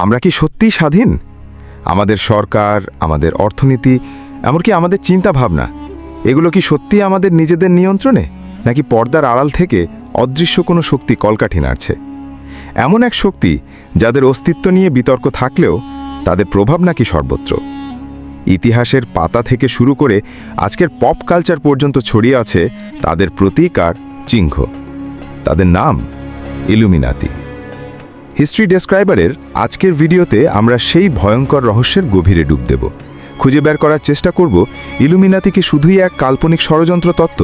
আমরা কি সত্যিই স্বাধীন? আমাদের সরকার, আমাদের অর্থনীতি, এমনকি আমাদের চিন্তা ভাবনা এগুলো কি সত্যি আমাদের নিজেদের নিয়ন্ত্রণে? নাকি পর্দার আড়াল থেকে অদৃশ্য কোনো শক্তি কলকাঠি নাড়ছে? এমন এক শক্তি যাদের অস্তিত্ব নিয়ে বিতর্ক থাকলেও তাদের প্রভাব নাকি সর্বত্র? ইতিহাসের পাতা থেকে শুরু করে আজকের পপ কালচার পর্যন্ত ছড়িয়ে আছে তাদের প্রতীক আর চিহ্ন। তাদের নাম ইলুমিনাতি। হিস্ট্রি ডেসক্রাইবারের আজকের ভিডিওতে আমরা সেই ভয়ঙ্কর রহস্যের গভীরে ডুব দেব। খুঁজে বের করার চেষ্টা করব ইলুমিনাতি কি শুধুই এক কাল্পনিক ষড়যন্ত্র তত্ত্ব,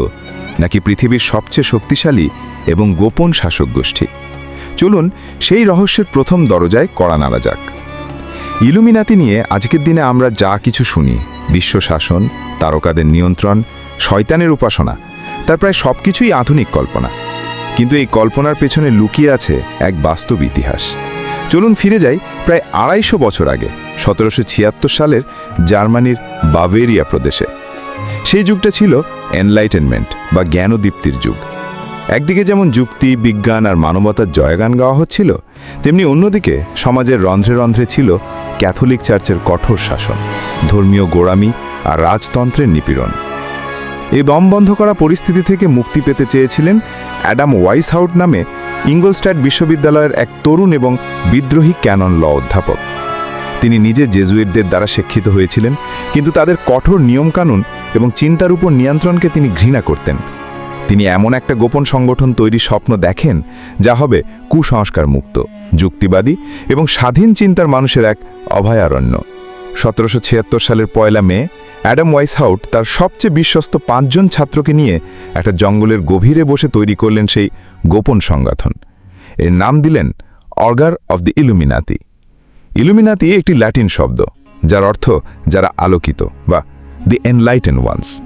নাকি পৃথিবীর সবচেয়ে শক্তিশালী এবং গোপন শাসক গোষ্ঠী? চলুন সেই রহস্যের প্রথম দরজায় কড়া নাড়া যাক। ইলুমিনাতি নিয়ে আজকের দিনে আমরা যা কিছু শুনি, বিশ্ব শাসন, তারকাদের নিয়ন্ত্রণ, শয়তানের উপাসনা, তার প্রায় সব কিছুই আধুনিক কল্পনা। কিন্তু এই কল্পনার পেছনে লুকিয়ে আছে এক বাস্তব ইতিহাস। চলুন ফিরে যাই প্রায় আড়াইশো বছর আগে, সতেরোশো ছিয়াত্তর সালের জার্মানির বাভেরিয়া প্রদেশে। সেই যুগটা ছিল এনলাইটেনমেন্ট বা জ্ঞানদীপ্তির যুগ। একদিকে যেমন যুক্তি, বিজ্ঞান আর মানবতার জয়গান গাওয়া হচ্ছিল, তেমনি অন্যদিকে সমাজের রন্ধ্রে রন্ধ্রে ছিল ক্যাথলিক চার্চের কঠোর শাসন, ধর্মীয় গোড়ামি আর রাজতন্ত্রের নিপীড়ন। এই দম বন্ধ করা পরিস্থিতি থেকে মুক্তি পেতে চেয়েছিলেন অ্যাডাম ওয়াইসহাউট নামে ইঙ্গলস্ট্যাট বিশ্ববিদ্যালয়ের এক তরুণ এবং বিদ্রোহী ক্যানন ল অধ্যাপক। তিনি নিজে জেজুয়েটদের দ্বারা শিক্ষিত হয়েছিলেন, কিন্তু তাদের কঠোর নিয়মকানুন এবং চিন্তার উপর নিয়ন্ত্রণকে তিনি ঘৃণা করতেন। তিনি এমন একটা গোপন সংগঠন তৈরির স্বপ্ন দেখেন, যা হবে কুসংস্কার মুক্ত যুক্তিবাদী এবং স্বাধীন চিন্তার মানুষের এক অভয়ারণ্য। সতেরোশো ছিয়াত্তর সালের পয়লা মে অ্যাডাম ওয়াইসহাউট তার সবচেয়ে বিশ্বস্ত পাঁচজন ছাত্রকে নিয়ে একটা জঙ্গলের গভীরে বসে তৈরি করলেন সেই গোপন সংগঠন। এর নাম দিলেন order of the Illuminati. Illuminati একটি ল্যাটিন শব্দ, যার অর্থ যারা আলোকিত বা দি এনলাইটেন ওয়ান্স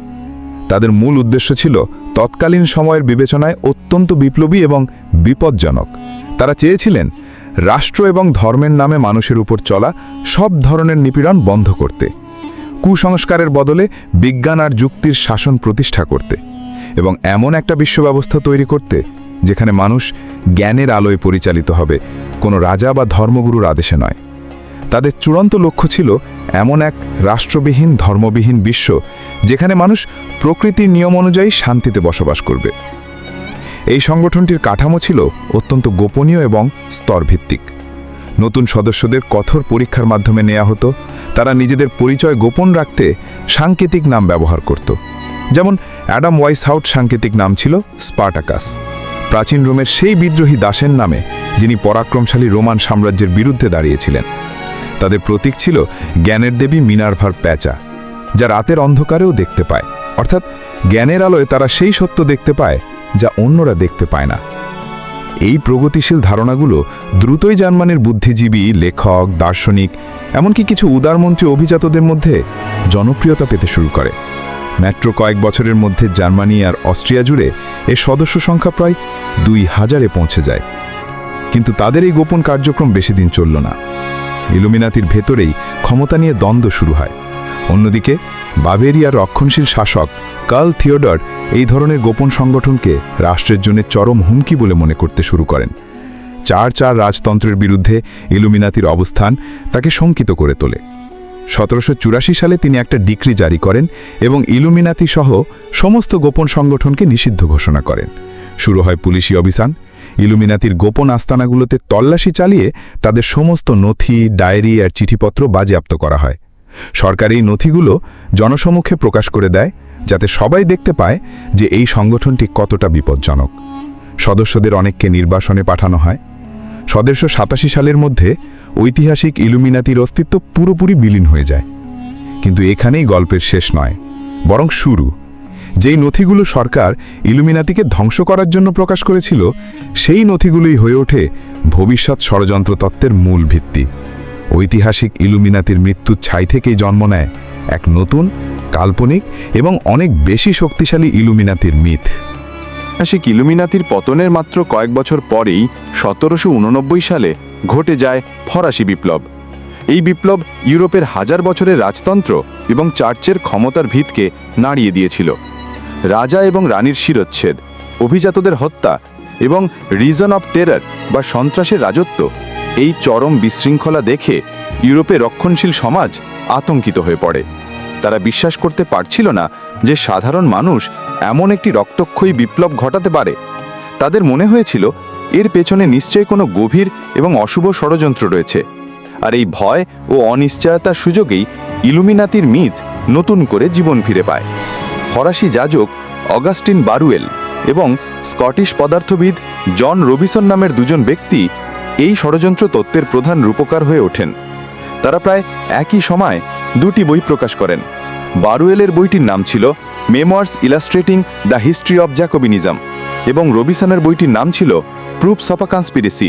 তাদের মূল উদ্দেশ্য ছিল তৎকালীন সময়ের বিবেচনায় অত্যন্ত বিপ্লবী এবং বিপজ্জনক। তারা চেয়েছিলেন রাষ্ট্র এবং ধর্মের নামে মানুষের উপর চলা সব ধরনের নিপীড়ন বন্ধ করতে। কুসংস্কারের বদলে বিজ্ঞান আর যুক্তির শাসন প্রতিষ্ঠা করতে এবং এমন একটা বিশ্ব ব্যবস্থা তৈরি করতে যেখানে মানুষ জ্ঞানের আলোয় পরিচালিত হবে, কোনো রাজা বা ধর্মগুরুর আদেশে নয়। তাদের চূড়ান্ত লক্ষ্য ছিল এমন এক রাষ্ট্রবিহীন, ধর্মবিহীন বিশ্ব যেখানে মানুষ প্রকৃতির নিয়ম অনুযায়ী শান্তিতে বসবাস করবে। এই সংগঠনটির কাঠামো ছিল অত্যন্ত গোপনীয় এবং স্তরভিত্তিক। নতুন সদস্যদের কঠোর পরীক্ষার মাধ্যমে নেওয়া হতো। তারা নিজেদের পরিচয় গোপন রাখতে সাংকেতিক নাম ব্যবহার করত। যেমন অ্যাডাম ওয়াইসহাউট সাংকেতিক নাম ছিল স্পার্টাকাস। প্রাচীন রোমের সেই বিদ্রোহী দাসের নামে যিনি পরাক্রমশালী রোমান সাম্রাজ্যের বিরুদ্ধে দাঁড়িয়েছিলেন। তাদের প্রতীক ছিল জ্ঞানের দেবী মিনার্ভার প্যাচা, যা রাতের অন্ধকারেও দেখতে পায়। অর্থাৎ জ্ঞানের আলোয় তারা সেই সত্য দেখতে পায় যা অন্যরা দেখতে পায় না। এই প্রগতিশীল ধারণাগুলো দ্রুতই জার্মানির বুদ্ধিজীবী, লেখক, দার্শনিক, এমনকি কিছু উদারমন্ত্রী অভিজাতদের মধ্যে জনপ্রিয়তা পেতে শুরু করে। মাত্র কয়েক বছরের মধ্যে জার্মানি আর অস্ট্রিয়া জুড়ে এর সদস্য সংখ্যা প্রায় দুই হাজারে পৌঁছে যায়। কিন্তু তাদের এই গোপন কার্যক্রম বেশি দিন চলল না। ইলুমিনাতির ভেতরেই ক্ষমতা নিয়ে দ্বন্দ্ব শুরু হয়। অন্যদিকে বাভেরিয়ার রক্ষণশীল শাসক কার্ল থিওডর এই ধরনের গোপন সংগঠনকে রাষ্ট্রের জন্য চরম হুমকি বলে মনে করতে শুরু করেন। চার চার রাজতন্ত্রের বিরুদ্ধে ইলুমিনাতির অবস্থান তাকে শঙ্কিত করে তোলে। সতেরোশো চুরাশি সালে তিনি একটা ডিক্রি জারি করেন এবং ইলুমিনাতি সহ সমস্ত গোপন সংগঠনকে নিষিদ্ধ ঘোষণা করেন। শুরু হয় পুলিশি অভিযান। ইলুমিনাতির গোপন আস্তানাগুলোতে তল্লাশি চালিয়ে তাদের সমস্ত নথি, ডায়েরি আর চিঠিপত্র বাজেয়াপ্ত করা হয়। সরকার এই নথিগুলো জনসমক্ষে প্রকাশ করে দেয়, যাতে সবাই দেখতে পায় যে এই সংগঠনটি কতটা বিপজ্জনক। সদস্যদের অনেককে নির্বাসনে পাঠানো হয়। সদস্য সাতাশি সালের মধ্যে ঐতিহাসিক ইলুমিনাতির অস্তিত্ব পুরোপুরি বিলীন হয়ে যায়। কিন্তু এখানেই গল্পের শেষ নয়, বরং শুরু। যেই নথিগুলো সরকার ইলুমিনাতিকে ধ্বংস করার জন্য প্রকাশ করেছিল, সেই নথিগুলোই হয়ে ওঠে ভবিষ্যৎ ষড়যন্ত্র তত্ত্বের মূল ভিত্তি। ঐতিহাসিক ইলুমিনাতির মৃত্যুর ছাই থেকেই জন্ম নেয় এক নতুন, কাল্পনিক এবং অনেক বেশি শক্তিশালী ইলুমিনাতির মিথ। ঐতিহাসিক ইলুমিনাতির পতনের মাত্র কয়েক বছর পরেই সতেরোশো উননব্বই সালে ঘটে যায় ফরাসি বিপ্লব। এই বিপ্লব ইউরোপের হাজার বছরের রাজতন্ত্র এবং চার্চের ক্ষমতার ভিতকে নাড়িয়ে দিয়েছিল। রাজা এবং রানীর শিরচ্ছেদ, অভিজাতদের হত্যা এবং রিজন অব টেরার বা সন্ত্রাসের রাজত্ব এই চরম বিশৃঙ্খলা দেখে ইউরোপে রক্ষণশীল সমাজ আতঙ্কিত হয়ে পড়ে। তারা বিশ্বাস করতে পারছিল না যে সাধারণ মানুষ এমন একটি রক্তক্ষয়ী বিপ্লব ঘটাতে পারে। তাদের মনে হয়েছিল, এর পেছনে নিশ্চয়ই কোনো গভীর এবং অশুভ ষড়যন্ত্র রয়েছে। আর এই ভয় ও অনিশ্চয়তার সুযোগেই ইলুমিনাতির মিথ নতুন করে জীবন ফিরে পায়। ফরাসি যাজক অগাস্টিন বারুয়েল এবং স্কটিশ পদার্থবিদ জন রবিসন নামের দুজন ব্যক্তি এই ষড়যন্ত্র তত্ত্বের প্রধান রূপকার হয়ে ওঠেন। তারা প্রায় একই সময় দুটি বই প্রকাশ করেন। বারুয়েলের বইটির নাম ছিল memoirs illustrating the history of Jacobinism এবং রবিসানের বইটির নাম ছিল প্রুফস অফ আ কনস্পিরেসি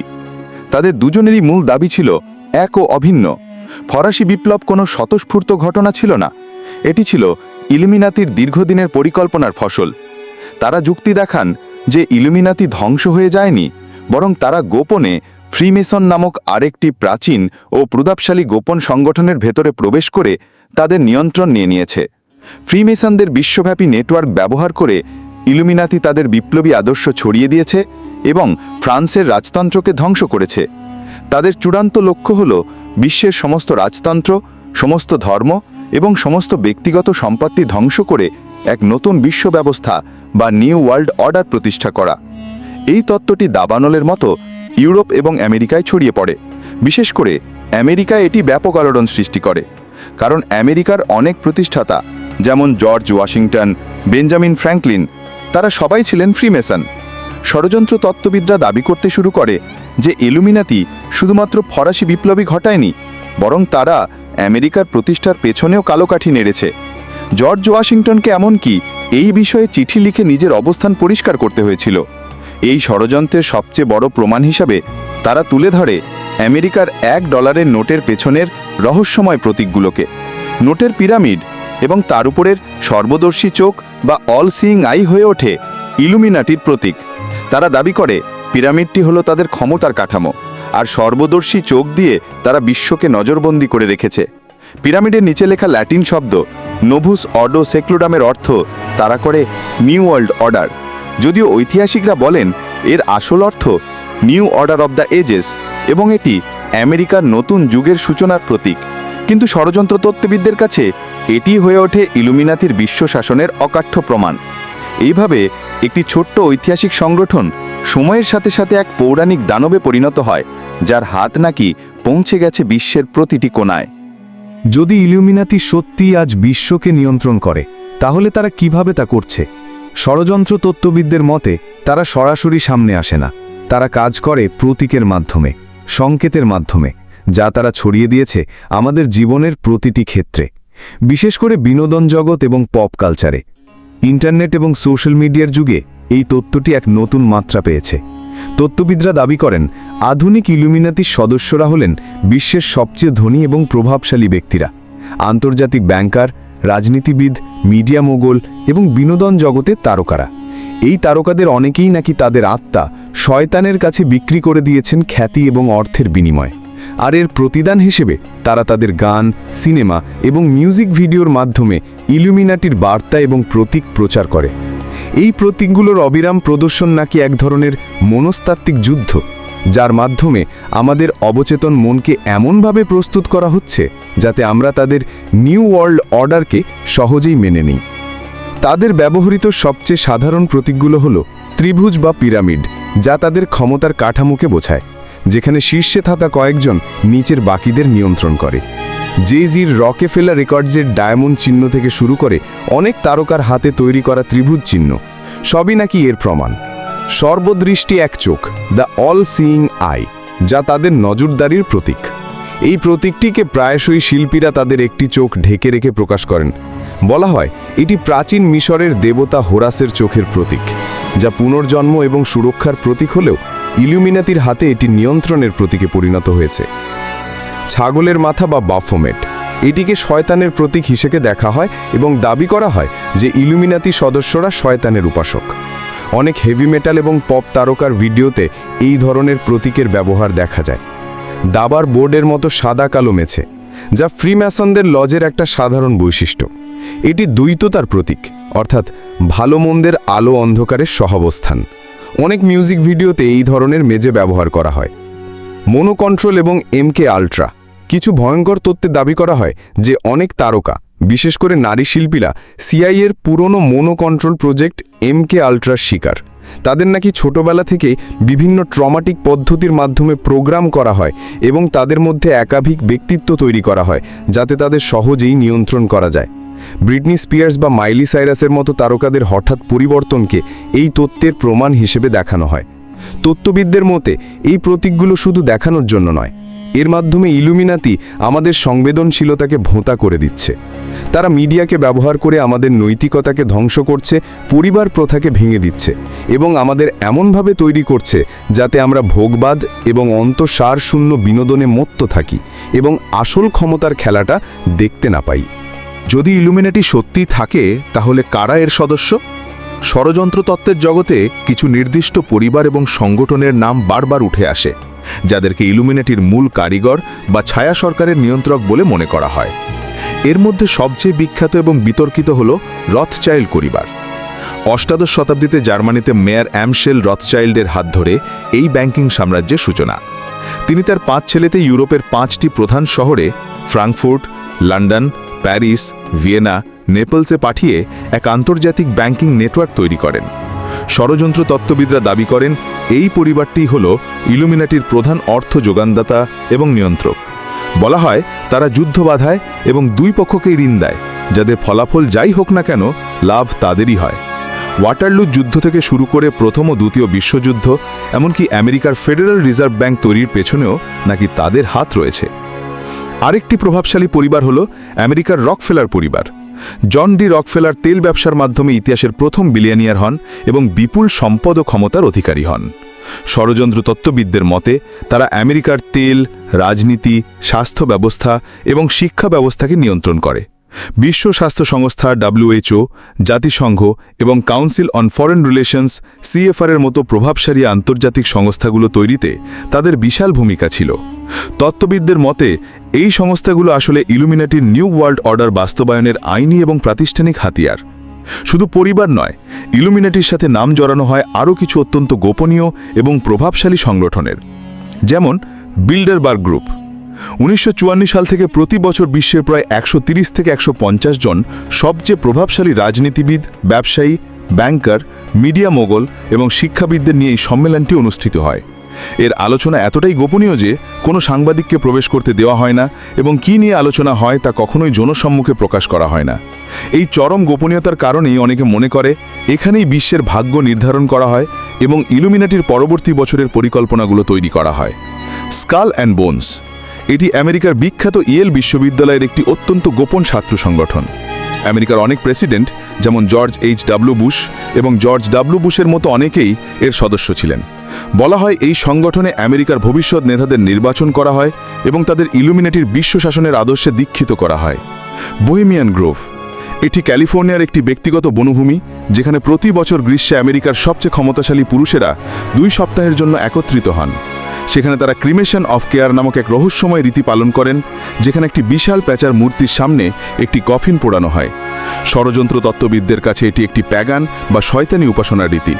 তাদের দুজনেরই মূল দাবি ছিল এক ও অভিন্ন। ফরাসি বিপ্লব কোনো স্বতঃস্ফূর্ত ঘটনা ছিল না। এটি ছিল ইলুমিনাতির দীর্ঘদিনের পরিকল্পনার ফসল। তারা যুক্তি দেখান যে ইলুমিনাতি ধ্বংস হয়ে যায়নি, বরং তারা গোপনে ফ্রিমেসন নামক আরেকটি প্রাচীন ও প্রতাপশালী গোপন সংগঠনের ভেতরে প্রবেশ করে তাদের নিয়ন্ত্রণ নিয়ে নিয়েছে। ফ্রিমেসনদের বিশ্বব্যাপী নেটওয়ার্ক ব্যবহার করে ইলুমিনাতি তাদের বিপ্লবী আদর্শ ছড়িয়ে দিয়েছে এবং ফ্রান্সের রাজতন্ত্রকে ধ্বংস করেছে। তাদের চূড়ান্ত লক্ষ্য হল বিশ্বের সমস্ত রাজতন্ত্র, সমস্ত ধর্ম এবং সমস্ত ব্যক্তিগত সম্পত্তি ধ্বংস করে এক নতুন বিশ্ব ব্যবস্থা বা নিউ ওয়ার্ল্ড অর্ডার প্রতিষ্ঠা করা। এই তত্ত্বটি দাবানলের মতো ইউরোপ এবং আমেরিকায় ছড়িয়ে পড়ে। বিশেষ করে আমেরিকায় এটি ব্যাপক আলোড়ন সৃষ্টি করে, কারণ আমেরিকার অনেক প্রতিষ্ঠাতা, যেমন জর্জ ওয়াশিংটন, বেঞ্জামিন ফ্র্যাঙ্কলিন, তারা সবাই ছিলেন ফ্রিমেসন। ষড়যন্ত্র তত্ত্ববিদরা দাবি করতে শুরু করে যে এলুমিনাতি শুধুমাত্র ফরাসি বিপ্লবী ঘটায়নি, বরং তারা আমেরিকার প্রতিষ্ঠার পেছনেও কালোকাঠি নেড়েছে। জর্জ ওয়াশিংটনকে এমনকি এই বিষয়ে চিঠি লিখে নিজের অবস্থান পরিষ্কার করতে হয়েছিল। এই ষড়যন্ত্রের সবচেয়ে বড় প্রমাণ হিসাবে তারা তুলে ধরে আমেরিকার এক ডলারের নোটের পেছনের রহস্যময় প্রতীকগুলোকে। নোটের পিরামিড এবং তার উপরের সর্বদর্শী চোখ বা অল সিইং আই হয়ে ওঠে ইলুমিনাটির প্রতীক। তারা দাবি করে, পিরামিডটি হলো তাদের ক্ষমতার কাঠামো আর সর্বদর্শী চোখ দিয়ে তারা বিশ্বকে নজরবন্দি করে রেখেছে। পিরামিডের নিচে লেখা ল্যাটিন শব্দ নোভুস অডো সেক্লুডামের অর্থ, তারা করে নিউ ওয়ার্ল্ড অর্ডার যদিও ঐতিহাসিকরা বলেন, এর আসল অর্থ new order of the ages এবং এটি আমেরিকার নতুন যুগের সূচনার প্রতীক। কিন্তু ষড়যন্ত্র তত্ত্ববিদদের কাছে এটি হয়ে ওঠে ইলুমিনাতির বিশ্ব শাসনের অকাঠ্য প্রমাণ। এইভাবে একটি ছোট্ট ঐতিহাসিক সংগঠন সময়ের সাথে সাথে এক পৌরাণিক দানবে পরিণত হয়, যার হাত নাকি পৌঁছে গেছে বিশ্বের প্রতিটি কোনায় যদি ইলুমিনাতি সত্যিই আজ বিশ্বকে নিয়ন্ত্রণ করে, তাহলে তারা কীভাবে তা করছে? ষড়যন্ত্র তত্ত্ববিদদের মতে, তারা সরাসরি সামনে আসে না। তারা কাজ করে প্রতীকের মাধ্যমে, সংকেতের মাধ্যমে, যা তারা ছড়িয়ে দিয়েছে আমাদের জীবনের প্রতিটি ক্ষেত্রে। বিশেষ করে বিনোদন জগৎ এবং পপ কালচারে। ইন্টারনেট এবং সোশ্যাল মিডিয়ার যুগে এই তত্ত্বটি এক নতুন মাত্রা পেয়েছে। তত্ত্ববিদরা দাবি করেন, আধুনিক ইলুমিনাতির সদস্যরা হলেন বিশ্বের সবচেয়ে ধনী এবং প্রভাবশালী ব্যক্তিরা। আন্তর্জাতিক ব্যাংকার রাজনীতিবিদ, মিডিয়া মোগল এবং বিনোদন জগতের তারকারা। এই তারকাদের অনেকেই নাকি তাদের আত্মা শয়তানের কাছে বিক্রি করে দিয়েছেন খ্যাতি এবং অর্থের বিনিময়। আর এর প্রতিদান হিসেবে তারা তাদের গান, সিনেমা এবং মিউজিক ভিডিওর মাধ্যমে ইলুমিনাটির বার্তা এবং প্রতীক প্রচার করে। এই প্রতীকগুলোর অবিরাম প্রদর্শন নাকি এক ধরনের মনস্তাত্ত্বিক যুদ্ধ। যার মাধ্যমে আমাদের অবচেতন মনকে এমনভাবে প্রস্তুত করা হচ্ছে যাতে আমরা তাদের নিউ ওয়ার্ল্ড অর্ডারকে সহজেই মেনে নিই। তাদের ব্যবহৃত সবচেয়ে সাধারণ প্রতীকগুলো হল ত্রিভুজ বা পিরামিড, যা তাদের ক্ষমতার কাঠামোকে বোঝায়, যেখানে শীর্ষে থাকা কয়েকজন নিচের বাকিদের নিয়ন্ত্রণ করে। জেজির রকেফেলা রেকর্ডসের ডায়মন্ড চিহ্ন থেকে শুরু করে অনেক তারকার হাতে তৈরি করা ত্রিভুজ চিহ্ন, সবই নাকি এর প্রমাণ। সর্বদৃষ্টি এক চোখ দ্য অল সিইং আই যা তাদের নজরদারির প্রতীক। এই প্রতীকটিকে প্রায়শই শিল্পীরা তাদের একটি চোখ ঢেকে রেখে প্রকাশ করেন। বলা হয়, এটি প্রাচীন মিশরের দেবতা হোরাসের চোখের প্রতীক, যা পুনর্জন্ম এবং সুরক্ষার প্রতীক হলেও ইলুমিনাতির হাতে এটি নিয়ন্ত্রণের প্রতীকে পরিণত হয়েছে। ছাগলের মাথা বা বাফোমেট, এটিকে শয়তানের প্রতীক হিসেবে দেখা হয় এবং দাবি করা হয় যে ইলুমিনাতি সদস্যরা শয়তানের উপাসক। অনেক হেভি মেটাল এবং পপ তারকার ভিডিওতে এই ধরনের প্রতীকের ব্যবহার দেখা যায়। দাবার বোর্ডের মতো সাদা কালো মেছে যা ফ্রিম্যাসনদের লজের একটা সাধারণ বৈশিষ্ট্য। এটি দ্বৈততার প্রতীক, অর্থাৎ ভালো মন্দের আলো অন্ধকারের সহাবস্থান। অনেক মিউজিক ভিডিওতে এই ধরনের মেজে ব্যবহার করা হয়। মোনো কন্ট্রোল এবং এমকে আলট্রা কিছু ভয়ঙ্কর তথ্যে দাবি করা হয় যে অনেক তারকা বিশেষ করে নারী শিল্পীরা সিআই এর পুরনো মোনো কন্ট্রোল প্রজেক্ট এমকে আলট্রার শিকার। তাদের নাকি ছোটবেলা থেকে বিভিন্ন ট্রমাটিক পদ্ধতির মাধ্যমে প্রোগ্রাম করা হয় এবং তাদের মধ্যে একাধিক ব্যক্তিত্ব তৈরি করা হয়, যাতে তাদের সহজেই নিয়ন্ত্রণ করা যায়। ব্রিটনি স্পিয়ার্স বা মাইলি সাইরাসের মতো তারকাদের হঠাৎ পরিবর্তনকে এই তত্ত্বের প্রমাণ হিসেবে দেখানো হয়। তত্ত্ববিদদের মতে, এই প্রতীকগুলো শুধু দেখানোর জন্য নয় এর মাধ্যমে ইলুমিনাতি আমাদের সংবেদনশীলতাকে ভোঁতা করে দিচ্ছে। তারা মিডিয়াকে ব্যবহার করে আমাদের নৈতিকতাকে ধ্বংস করছে, পরিবার প্রথাকে ভেঙে দিচ্ছে এবং আমাদের এমনভাবে তৈরি করছে যাতে আমরা ভোগবাদ এবং অন্তঃসার শূন্য বিনোদনে মত্ত থাকি এবং আসল ক্ষমতার খেলাটা দেখতে না পাই। যদি ইলুমিনেটি সত্যি থাকে, তাহলে কারা এর সদস্য? ষড়যন্ত্র তত্ত্বের জগতে কিছু নির্দিষ্ট পরিবার এবং সংগঠনের নাম বারবার উঠে আসে। যাদেরকে ইলুমিনেটির মূল কারিগর বা ছায়া সরকারের নিয়ন্ত্রক বলে মনে করা হয়। এর মধ্যে সবচেয়ে বিখ্যাত এবং বিতর্কিত হল রথচাইল্ড পরিবার। অষ্টাদশ শতাব্দীতে জার্মানিতে মেয়ার অ্যামশেল রথচাইল্ডের হাত ধরে এই ব্যাংকিং সাম্রাজ্যের সূচনা। তিনি তার পাঁচ ছেলেতে ইউরোপের পাঁচটি প্রধান শহরে ফ্রাঙ্কফুর্ট, লন্ডন, প্যারিস, ভিয়েনা, নেপলসে পাঠিয়ে এক আন্তর্জাতিক ব্যাংকিং নেটওয়ার্ক তৈরি করেন। ষড়যন্ত্র তত্ত্ববিদরা দাবি করেন, এই পরিবারটি হল ইলুমিনাটির প্রধান অর্থ যোগানদাতা এবং নিয়ন্ত্রক। বলা হয়, তারা যুদ্ধ বাধায় এবং দুই পক্ষকেই ঋণ দেয়, যাদের ফলাফল যাই হোক না কেন, লাভ তাদেরই হয়। ওয়াটারলু যুদ্ধ থেকে শুরু করে প্রথম ও দ্বিতীয় বিশ্বযুদ্ধ, এমনকি আমেরিকার ফেডারেল রিজার্ভ ব্যাংক তৈরির পেছনেও নাকি তাদের হাত রয়েছে। আরেকটি প্রভাবশালী পরিবার হল আমেরিকার রকফেলার পরিবার। জন ডি রকফেলার তেল ব্যবসার মাধ্যমে ইতিহাসের প্রথম বিলিয়নিয়ার হন এবং বিপুল সম্পদ ও ক্ষমতার অধিকারী হন। ষড়যন্ত্র তত্ত্ববিদদের মতে, তারা আমেরিকার তেল, রাজনীতি, স্বাস্থ্য ব্যবস্থা এবং শিক্ষা ব্যবস্থাকে নিয়ন্ত্রণ করে। বিশ্ব স্বাস্থ্য সংস্থা ডাব্লিউএইচও জাতিসংঘ এবং council on foreign relations CFR এর মতো প্রভাবশালী আন্তর্জাতিক সংস্থাগুলো তৈরিতে তাদের বিশাল ভূমিকা ছিল। তত্ত্ববিদদের মতে, এই সংস্থাগুলো আসলে ইলুমিনাটির নিউ ওয়ার্ল্ড অর্ডার বাস্তবায়নের আইনি এবং প্রাতিষ্ঠানিক হাতিয়ার। শুধু পরিবার নয়, ইলুমিনাটির সাথে নাম জড়ানো হয় আরও কিছু অত্যন্ত গোপনীয় এবং প্রভাবশালী সংগঠনের। যেমন, বিল্ডারবার্গ গ্রুপ। উনিশশো চুয়ান্ন সাল থেকে প্রতি বছর বিশ্বের প্রায় একশো থেকে একশো পঞ্চাশ জন সবচেয়ে প্রভাবশালী রাজনীতিবিদ, ব্যবসায়ী, ব্যাংকার, মিডিয়া মোগল এবং শিক্ষাবিদদের নিয়ে এই সম্মেলনটি অনুষ্ঠিত হয়। এর আলোচনা এতটাই গোপনীয় যে কোনো সাংবাদিককে প্রবেশ করতে দেওয়া হয় না এবং কী নিয়ে আলোচনা হয় তা কখনোই জনসম্মুখে প্রকাশ করা হয় না। এই চরম গোপনীয়তার কারণেই অনেকে মনে করে, এখানেই বিশ্বের ভাগ্য নির্ধারণ করা হয় এবং ইলুমিনাটির পরবর্তী বছরের পরিকল্পনাগুলো তৈরি করা হয়। স্কাল অ্যান্ড বোনস, এটি আমেরিকার বিখ্যাত ইয়েল বিশ্ববিদ্যালয়ের একটি অত্যন্ত গোপন ছাত্র সংগঠন। আমেরিকার অনেক প্রেসিডেন্ট, যেমন জর্জ এইচ ডাব্লিউ বুশ এবং জর্জ ডাব্লু বুশের মতো অনেকেই এর সদস্য ছিলেন। বলা হয় এই সংগঠনে আমেরিকার ভবিষ্যৎ নেতাদের নির্বাচন করা হয় এবং তাদের ইলুমিনেটির বিশ্ব শাসনের আদর্শে দীক্ষিত করা হয়। বহিমিয়ান গ্রোভ, এটি ক্যালিফোর্নিয়ার একটি ব্যক্তিগত বনভূমি, যেখানে প্রতি বছর গ্রীষ্মে আমেরিকার সবচেয়ে ক্ষমতাশালী পুরুষেরা দুই সপ্তাহের জন্য একত্রিত হন। সেখানে তারা ক্রিমেশন অফ কেয়ার নামক এক রহস্যময় রীতি পালন করেন, যেখানে একটি বিশাল প্যাঁচার মূর্তির সামনে একটি কফিন পোড়ানো হয়। ষড়যন্ত্র তত্ত্ববিদদের কাছে এটি একটি প্যাগান বা শয়তানি উপাসনার রীতি।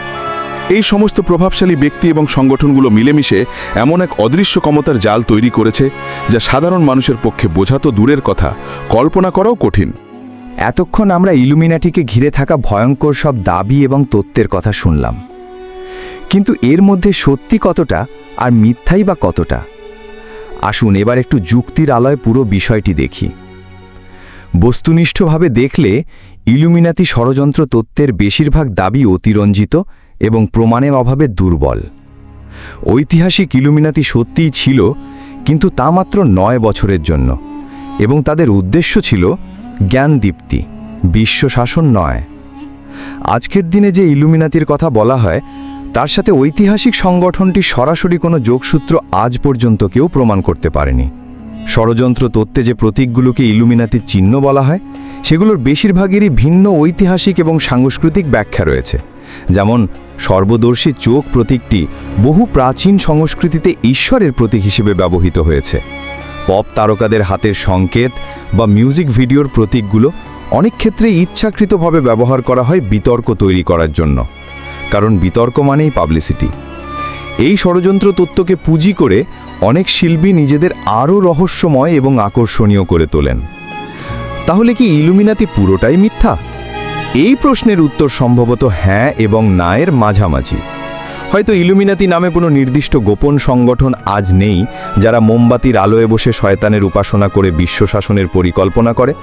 এই সমস্ত প্রভাবশালী ব্যক্তি এবং সংগঠনগুলো মিলেমিশে এমন এক অদৃশ্য ক্ষমতার জাল তৈরি করেছে, যা সাধারণ মানুষের পক্ষে বোঝা তো দূরের কথা, কল্পনা করাও কঠিন। এতক্ষণ আমরা ইলুমিনাটিকে ঘিরে থাকা ভয়ঙ্কর সব দাবি এবং তত্ত্বের কথা শুনলাম। কিন্তু এর মধ্যে সত্যি কতটা আর মিথ্যাই বা কতটা? আসুন এবার একটু যুক্তির আলয় পুরো বিষয়টি দেখি। বস্তুনিষ্ঠভাবে দেখলে ইলুমিনাতি ষড়যন্ত্র তত্ত্বের বেশিরভাগ দাবি অতিরঞ্জিত এবং প্রমাণের অভাবে দুর্বল। ঐতিহাসিক ইলুমিনাতি সত্যিই ছিল, কিন্তু তা মাত্র নয় বছরের জন্য এবং তাদের উদ্দেশ্য ছিল জ্ঞানদীপ্তি বিশ্ব শাসন নয়। আজকের দিনে যে ইলুমিনাতির কথা বলা হয় তার সাথে ঐতিহাসিক সংগঠনটি সরাসরি কোনো যোগসূত্র আজ পর্যন্ত কেউ প্রমাণ করতে পারেনি। ষড়যন্ত্র তত্ত্বে যে প্রতীকগুলোকে ইলুমিনাতির চিহ্ন বলা হয়, সেগুলোর বেশিরভাগেরই ভিন্ন ঐতিহাসিক এবং সাংস্কৃতিক ব্যাখ্যা রয়েছে। যেমন, সর্বদর্শী চোখ প্রতীকটি বহু প্রাচীন সংস্কৃতিতে ঈশ্বরের প্রতীক হিসেবে ব্যবহৃত হয়েছে। পপ তারকাদের হাতের সংকেত বা মিউজিক ভিডিওর প্রতীকগুলো অনেক ক্ষেত্রে ইচ্ছাকৃতভাবে ব্যবহার করা হয় বিতর্ক তৈরি করার জন্য। কারণ বিতর্ক মানেই পাবলিসিটি এই ষড়যন্ত্র তত্ত্বকে পুঁজি করে অনেক শিল্পী নিজেদের আরও রহস্যময় এবং আকর্ষণীয় করে তোলেন। তাহলে কি ইলুমিনাতি পুরোটাই মিথ্যা? এই প্রশ্নের উত্তর সম্ভবত হ্যাঁ এবং না এর মাঝামাঝি। হয়তো ইলুমিনাতি নামে কোনো নির্দিষ্ট গোপন সংগঠন আজ নেই যারা মোমবাতির আলোয় বসে শয়তানের উপাসনা করে বিশ্ব শাসনের পরিকল্পনা করে।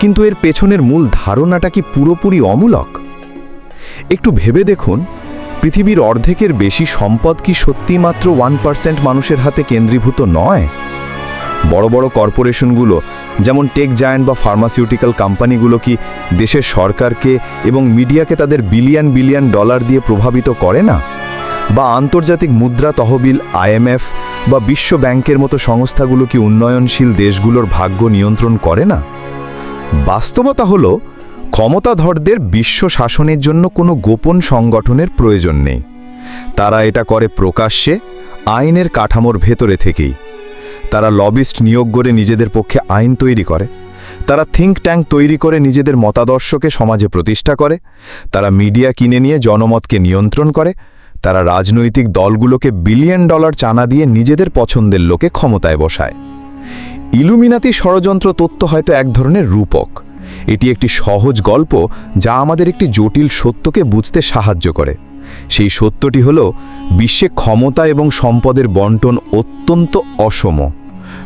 কিন্তু এর পেছনের মূল ধারণাটা কি পুরোপুরি অমূলক? একটু ভেবে দেখুন, পৃথিবীর অর্ধেকের বেশি সম্পদ কি সত্যি মাত্র ওয়ান পার্সেন্ট মানুষের হাতে কেন্দ্রীভূত নয়? বড় বড় কর্পোরেশনগুলো, যেমন টেক জায়ান্ট বা ফার্মাসিউটিক্যাল কোম্পানিগুলো কি দেশের সরকারকে এবং মিডিয়াকে তাদের বিলিয়ন বিলিয়ন ডলার দিয়ে প্রভাবিত করে না? বা আন্তর্জাতিক মুদ্রা তহবিল আইএমএফ বা বিশ্ব ব্যাংকের মতো সংস্থাগুলো কি উন্নয়নশীল দেশগুলোর ভাগ্য নিয়ন্ত্রণ করে না? বাস্তবতা হল ক্ষমতাধরদের বিশ্ব শাসনের জন্য কোনো গোপন সংগঠনের প্রয়োজন নেই। তারা এটা করে প্রকাশ্যে, আইনের কাঠামোর ভেতরে থেকেই। তারা লবিস্ট নিয়োগ করে নিজেদের পক্ষে আইন তৈরি করে। তারা থিঙ্ক ট্যাঙ্ক তৈরি করে নিজেদের মতাদর্শকে সমাজে প্রতিষ্ঠা করে। তারা মিডিয়া কিনে নিয়ে জনমতকে নিয়ন্ত্রণ করে। তারা রাজনৈতিক দলগুলোকে বিলিয়ন ডলার চানা দিয়ে নিজেদের পছন্দের লোকে ক্ষমতায় বসায়। ইলুমিনাতি ষড়যন্ত্র তত্ত্ব হয়তো এক ধরনের রূপক। এটি একটি সহজ গল্প যা আমাদের একটি জটিল সত্যকে বুঝতে সাহায্য করে। সেই সত্যটি হল, বিশ্বে ক্ষমতা এবং সম্পদের বন্টন অত্যন্ত অসম।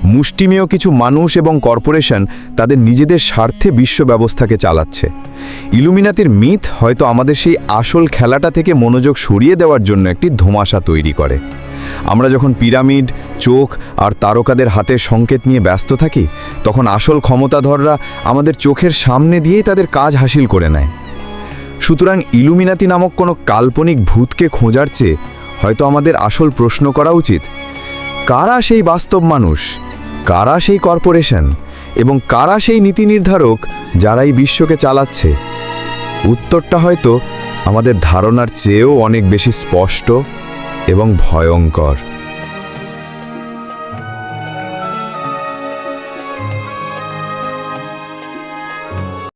মুষ্টিমেয় কিছু মানুষ এবং কর্পোরেশন তাদের নিজেদের স্বার্থে বিশ্ব ব্যবস্থাকে চালাচ্ছে। ইলুমিনাতির মিথ হয়তো আমাদের সেই আসল খেলাটা থেকে মনোযোগ সরিয়ে দেওয়ার জন্য একটি ধোঁয়াশা তৈরি করে। আমরা যখন পিরামিড, চোখ আর তারকাদের হাতের সংকেত নিয়ে ব্যস্ত থাকি, তখন আসল ক্ষমতাধররা আমাদের চোখের সামনে দিয়েই তাদের কাজ হাসিল করে নেয়। সুতরাং ইলুমিনাতি নামক কোনো কাল্পনিক ভূতকে খোঁজার চেয়ে হয়তো আমাদের আসল প্রশ্ন করা উচিত, কারা সেই বাস্তব মানুষ, কারা সেই কর্পোরেশন এবং কারা সেই নীতি নির্ধারক যারা এই বিশ্বকে চালাচ্ছে? উত্তরটা হয়তো আমাদের ধারণার চেয়েও অনেক বেশি স্পষ্ট। এবং ভয়ঙ্কর।